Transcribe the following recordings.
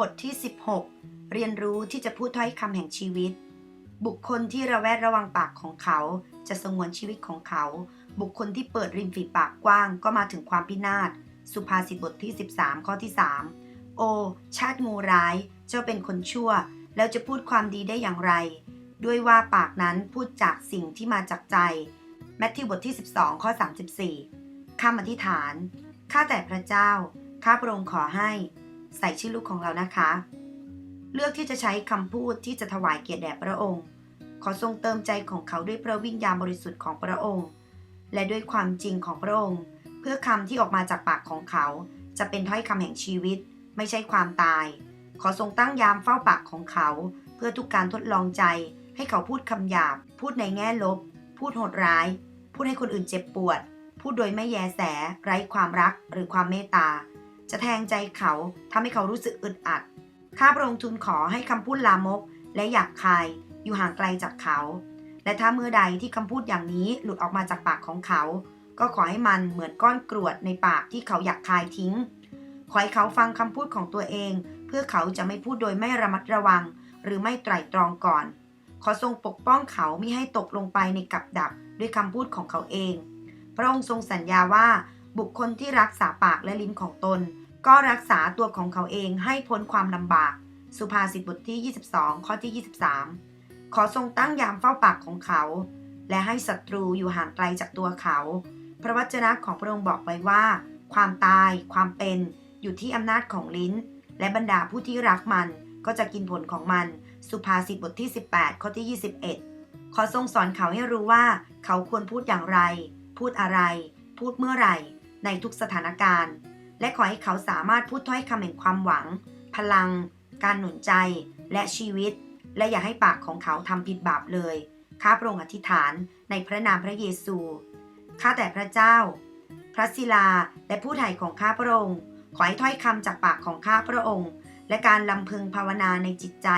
บทที่ 16 เรียนรู้ที่จะพูดถ้อยคำแห่งชีวิต บุคคลที่ระแวดระวังปากของเขาจะสงวนชีวิตของเขา บุคคลที่เปิดริมฝีปากกว้างก็มาถึงความพินาศ สุภาษิตบทที่ 13 ข้อที่ 3 โอ ชาติงูร้าย เจ้าเป็นคนชั่ว แล้วจะพูดความดีได้อย่างไร ด้วยว่าปากนั้นพูดจากสิ่งที่มาจากใจ แมทธิวบทที่ 12 ข้อ 34คำอธิษฐาน ข้าแต่พระเจ้า ข้าพระองค์ขอให้ ใส่ชื่อลูกของเรานะคะ เลือกที่จะใช้คำพูดที่จะถวายเกียรติแด่พระองค์ ขอทรงเติมใจของเขาด้วยพระวิญญาณบริสุทธิ์ของพระองค์ และด้วยความจริงของพระองค์ เพื่อคำที่ออกมาจากปากของเขา จะเป็นถ้อยคำแห่งชีวิต ไม่ใช่ความตาย ขอทรงตั้งยามเฝ้าปากของเขา เพื่อทุกการทดลองใจ ให้เขาพูดคำหยาบ พูดในแง่ลบ พูดโหดร้าย พูดให้คนอื่นเจ็บปวด พูดโดยไม่แยแส ไร้ความรักหรือความเมตตา จะแทงใจเขาทำให้เขารู้สึกอึดอัด ข้าพระองค์ทูลขอให้คำพูดลามก และหยาบคายอยู่ห่างไกลจากเขา และถ้าเมื่อใดที่คำพูดอย่างนี้หลุดออกมาจากปากของเขา ก็ขอให้มันเหมือนก้อนกรวดในปากที่เขาอยากคายทิ้ง ขอให้เขาฟังคำพูดของตัวเอง เพื่อเขาจะไม่พูดโดยไม่ระมัดระวัง หรือไม่ไตร่ตรองก่อน ขอทรงปกป้องเขามิให้ตกลงไปในกับดักด้วยคำพูดของเขาเอง พระองค์ทรงสัญญาว่าบุคคลที่รักษาปากและลิ้นของตน ก็รักษาตัวของเขาเองให้พ้นความลำบาก สุภาษิตบทที่ 22 ข้อที่ 23 ขอทรงตั้งยามเฝ้าปากของเขา และให้ศัตรูอยู่ห่างไกลจากตัวเขา พระวจนะของพระองค์บอกไว้ว่า ความตาย ความเป็นอยู่ที่อำนาจของลิ้น และบรรดาผู้ที่รักมันก็จะกินผลของมัน สุภาษิตบทที่ 18 ข้อที่ 21 ขอทรงสอนเขาให้รู้ว่า เขาควรพูดอย่างไร พูดอะไร พูดเมื่อไหร่ ในทุกสถานการณ์ และขอให้เขาสามารถพูดถ้อยคำแห่งความหวัง พลัง การหนุนใจ และชีวิต และอย่าให้ปากของเขาทำผิดบาปเลยข้าพระองค์อธิษฐานในพระนามพระเยซู ข้าแต่พระเจ้า พระศิลาและผู้ไถ่ของข้าพระองค์ ขอให้ถ้อยคำจากปากของข้าพระองค์ และการลำพึงภาวนาในจิตใจ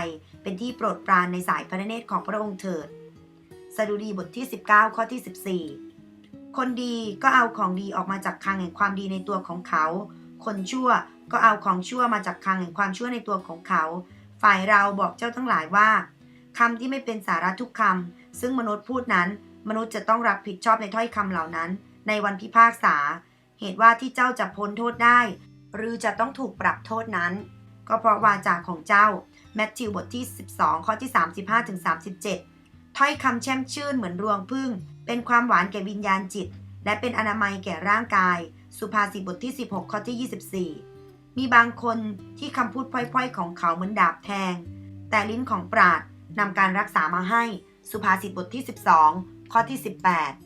เป็นที่โปรดปรานในสายพระเนตรของพระองค์เถิด สดุดีบทที่ 19 ข้อที่ 14 คนดีก็เอาของดีออกมาจากคลังแห่งความดีในตัวของเขา คนชั่วก็เอาของชั่วมาจากคลังแห่งความชั่วในตัวของเขา ฝ่ายเราบอกเจ้าทั้งหลายว่าคำที่ไม่เป็นสาระทุกคำซึ่งมนุษย์พูดนั้น มนุษย์จะต้องรับผิดชอบในถ้อยคำเหล่านั้น ในวันพิพากษา เหตุว่าที่เจ้าจะพ้นโทษได้ หรือจะต้องถูกปรับโทษนั้น ก็เพราะวาจาของเจ้าแมทธิวบทที่ 12 ข้อที่ 35-37 ถ้อยคำแช่มชื่นเหมือนรวงพึ่ง เป็นความหวานแก่วิญญาณจิต และเป็นอนามัยแก่ร่างกาย สุภาษิตบทที่ 16 ข้อที่ 24 มีบางคนที่คำพูดพล่อยๆ ของเขาเหมือนดาบแทง แต่ลิ้นของปราดนำการรักษามาให้ สุภาษิตบทที่ 12 ข้อที่ 18